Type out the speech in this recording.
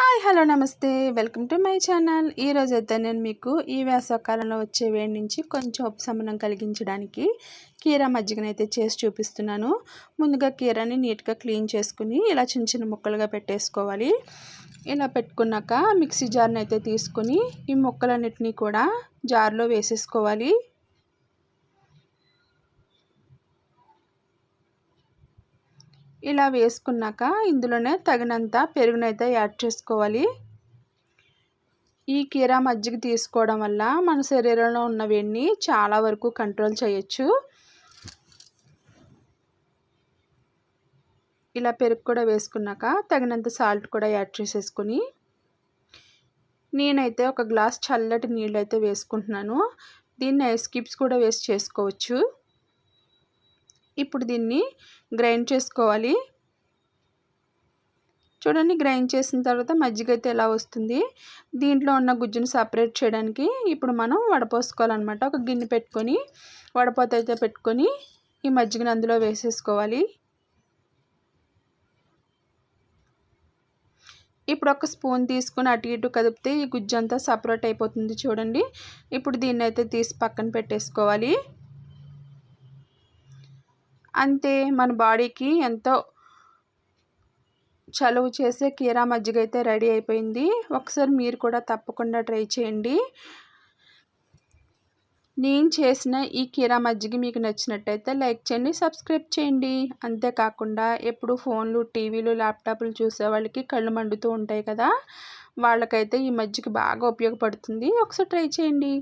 Hi hello namaste. Welcome to my channel. ఈరోజు అయితే నేను మీకు ఈ వేసవకాలంలో వచ్చే వేడి నుంచి కొంచెం ఉపశమనం కలిగించడానికి కీర మజ్జిగనైతే చేసి చూపిస్తున్నాను. ముందుగా కీరాని నీట్గా క్లీన్ చేసుకుని ఇలా చిన్న చిన్న ముక్కలుగా పెట్టేసుకోవాలి. ఇలా పెట్టుకున్నాక మిక్సీ జార్ని అయితే తీసుకుని ఈ ముక్కలన్నిటినీ కూడా జార్లో వేసేసుకోవాలి. ఇలా వేసుకున్నాక ఇందులోనే తగినంత పెరుగునైతే యాడ్ చేసుకోవాలి. ఈ కీరా మజ్జిగ తీసుకోవడం వల్ల మన శరీరంలో ఉన్నవన్నీ చాలా వరకు కంట్రోల్ చేయొచ్చు. ఇలా పెరుగు కూడా వేసుకున్నాక తగినంత సాల్ట్ కూడా యాడ్ చేసేసుకుని నేనైతే ఒక గ్లాస్ చల్లటి నీళ్ళు అయితే వేసుకుంటున్నాను. దీన్ని ఐస్ క్యూబ్స్ కూడా వేస్ట్ చేసుకోవచ్చు. ఇప్పుడు దీన్ని గ్రైండ్ చేసుకోవాలి. చూడండి గ్రైండ్ చేసిన తర్వాత మజ్జిగ అయితే ఎలా వస్తుంది? దీంట్లో ఉన్న గుజ్జును సపరేట్ చేయడానికి ఇప్పుడు మనం వడపోసుకోవాలన్నమాట. ఒక గిన్నె పెట్టుకొని వడపోత అయితే పెట్టుకొని ఈ మజ్జిగను అందులో వేసేసుకోవాలి. ఇప్పుడు ఒక స్పూన్ తీసుకుని అటు ఇటు కదిపితే ఈ గుజ్జు అంతా సపరేట్ అయిపోతుంది చూడండి. ఇప్పుడు దీన్ని అయితే తీసి పక్కన పెట్టేసుకోవాలి. అంతే మన బాడీకి ఎంతో చలువ చేసే కీరా మజ్జిగ అయితే రెడీ అయిపోయింది. ఒకసారి మీరు కూడా తప్పకుండా ట్రై చేయండి. నేను చేసిన ఈ కీరా మజ్జిగ మీకు నచ్చినట్టయితే లైక్ చేయండి సబ్స్క్రైబ్ చేయండి. అంతేకాకుండా ఎప్పుడు ఫోన్లు టీవీలు ల్యాప్టాప్లు చూసే వాళ్ళకి కళ్ళు మండుతూ ఉంటాయి కదా వాళ్ళకైతే ఈ మజ్జిగ బాగా ఉపయోగపడుతుంది. ఒకసారి ట్రై చేయండి.